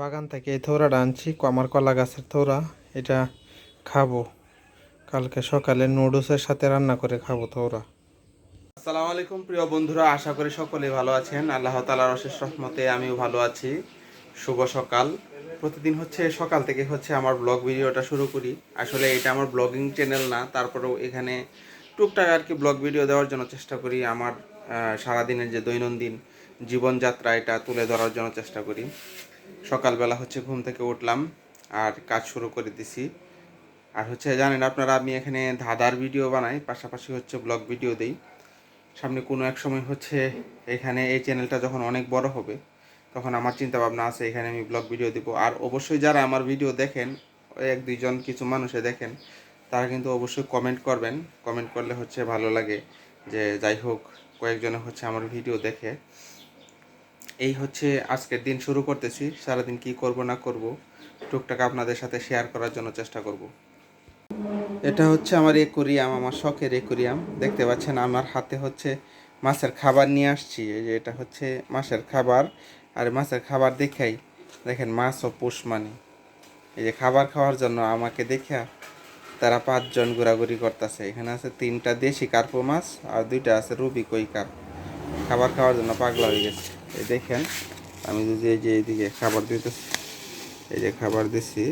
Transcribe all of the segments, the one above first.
বাগান থেকে এই থৌরাটা আনছি আমার কলা গাছের থৌরা এটা খাব। কালকে সকালে নুডলসের সাথে রান্না করে খাব থৌরা আসসালামু আলাইকুম প্রিয় বন্ধুরা, আশা করি সকলেই ভালো আছেন। আল্লাহ তালার অশেষ রহমতে আমিও ভালো আছি। শুভ সকাল। প্রতিদিন হচ্ছে, সকাল থেকে হচ্ছে আমার ব্লগ ভিডিওটা শুরু করি। আসলে এটা আমার ব্লগিং চ্যানেল না, তারপরেও এখানে টুকটাক আর কি ব্লগ ভিডিও দেওয়ার জন্য চেষ্টা করি। আমার সারাদিনের যে দৈনন্দিন জীবনযাত্রা, এটা তুলে ধরার জন্য চেষ্টা করি। সকালবেলা হচ্ছে ঘুম থেকে উঠলাম আর কাজ শুরু করে দিছি। আর হচ্ছে জানেন আপনারা, আমি এখানে ধাঁধার ভিডিও বানাই, পাশাপাশি হচ্ছে ব্লগ ভিডিও দেই। সামনে কোনো এক সময় হচ্ছে এখানে এই চ্যানেলটা যখন অনেক বড় হবে, তখন আমার চিন্তা ভাবনা আছে, এখানে আমি ব্লগ ভিডিও দিব। আর অবশ্যই যারা আমার ভিডিও দেখেন, এক দুইজন কিছু মানুষে দেখেন, তারা কিন্তু অবশ্যই কমেন্ট করবেন। কমেন্ট করলে হচ্ছে ভালো লাগে যে যাই হোক, কয়েকজনে হচ্ছে আমার ভিডিও দেখে। এই হচ্ছে আজকের দিন শুরু করতেছি। সারাদিন কি করব না করব টুকটাক আপনাদের সাথে শেয়ার করার জন্য চেষ্টা করব। এটা হচ্ছে আমার একুরিয়াম আমার শখের একুরিয়াম দেখতে পাচ্ছেন আমার হাতে হচ্ছে মাছের খাবার নিয়ে আসছি। এই যে এটা হচ্ছে মাছের খাবার। আর মাছের খাবার দেখাই দেখেন মাছ ও পোষ মানে। এই যে খাবার খাওয়ার জন্য আমাকে দেখা তারা পাঁচজন ঘোরাঘুরি করতেছে। এখানে আছে তিনটা দেশি কার্পো মাছ আর দুইটা আছে রুবি কই কার্প খাবার খাওয়ার জন্য পাগলা হয়ে গেছে। এই দেখেন, আমি যদি এই যে এইদিকে খাবার দিতেছি, এই যে খাবার দিছি,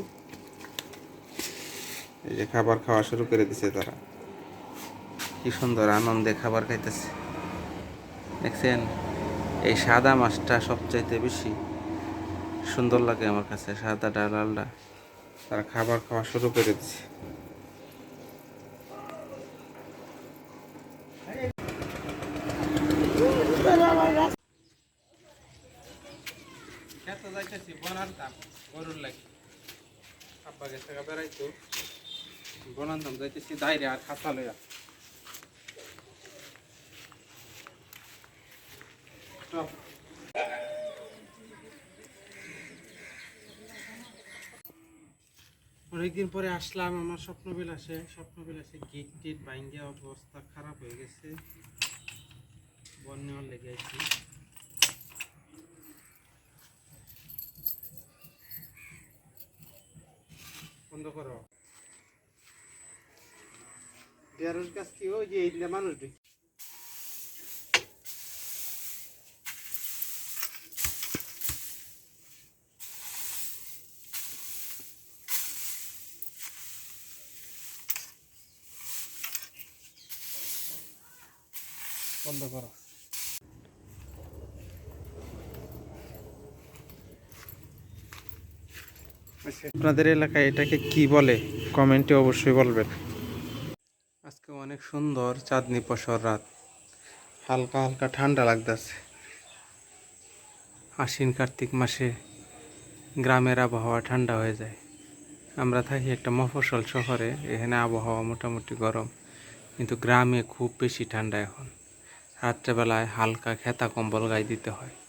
এই যে খাবার খাওয়া শুরু করে দিছে তারা। কি সুন্দর আনন্দে খাবার খাইতেছে। দেখছেন, এই সাদা মাছটা সবচাইতে বেশি সুন্দর লাগে আমার কাছে, সাদাটা লালটা। তারা খাবার খাওয়া শুরু করে দিছে। খেতে যাইতেছি বনান্তাম গরুর লাগি। আব্বা গেছে বেড়াইতো। বনান্তাম যাইতেছি, দাইরে আর খাতা লইয়া। অনেকদিন পরে আসলাম, আমার স্বপ্ন বিলাসে স্বপ্ন বিলাসে গিট টিট বাইঙ্গে অবস্থা খারাপ হয়ে গেছে। বন্যার লেগে আছি বন্ধ করো। ঢেঁড়স গাছ কি ওই যে এই মানুষ বন্ধ করো। আপনাদের এলাকায় এটাকে কি বলে? কমেন্টে অবশ্যই বলবেন। আজকে অনেক সুন্দর চাঁদনি পশর রাত। হালকা হালকা ঠান্ডা লাগতেছে। আশ্বিন কার্তিক মাসে গ্রামের আবহাওয়া ঠান্ডা হয়ে যায়। আমরা থাকি একটা মফস্বল শহরে, এখানে আবহাওয়া মোটামুটি গরম। কিন্তু গ্রামে খুব বেশি ঠান্ডা এখন। রাত্রেবেলায় হালকা খেতা কম্বল গায়ে দিতে হয়।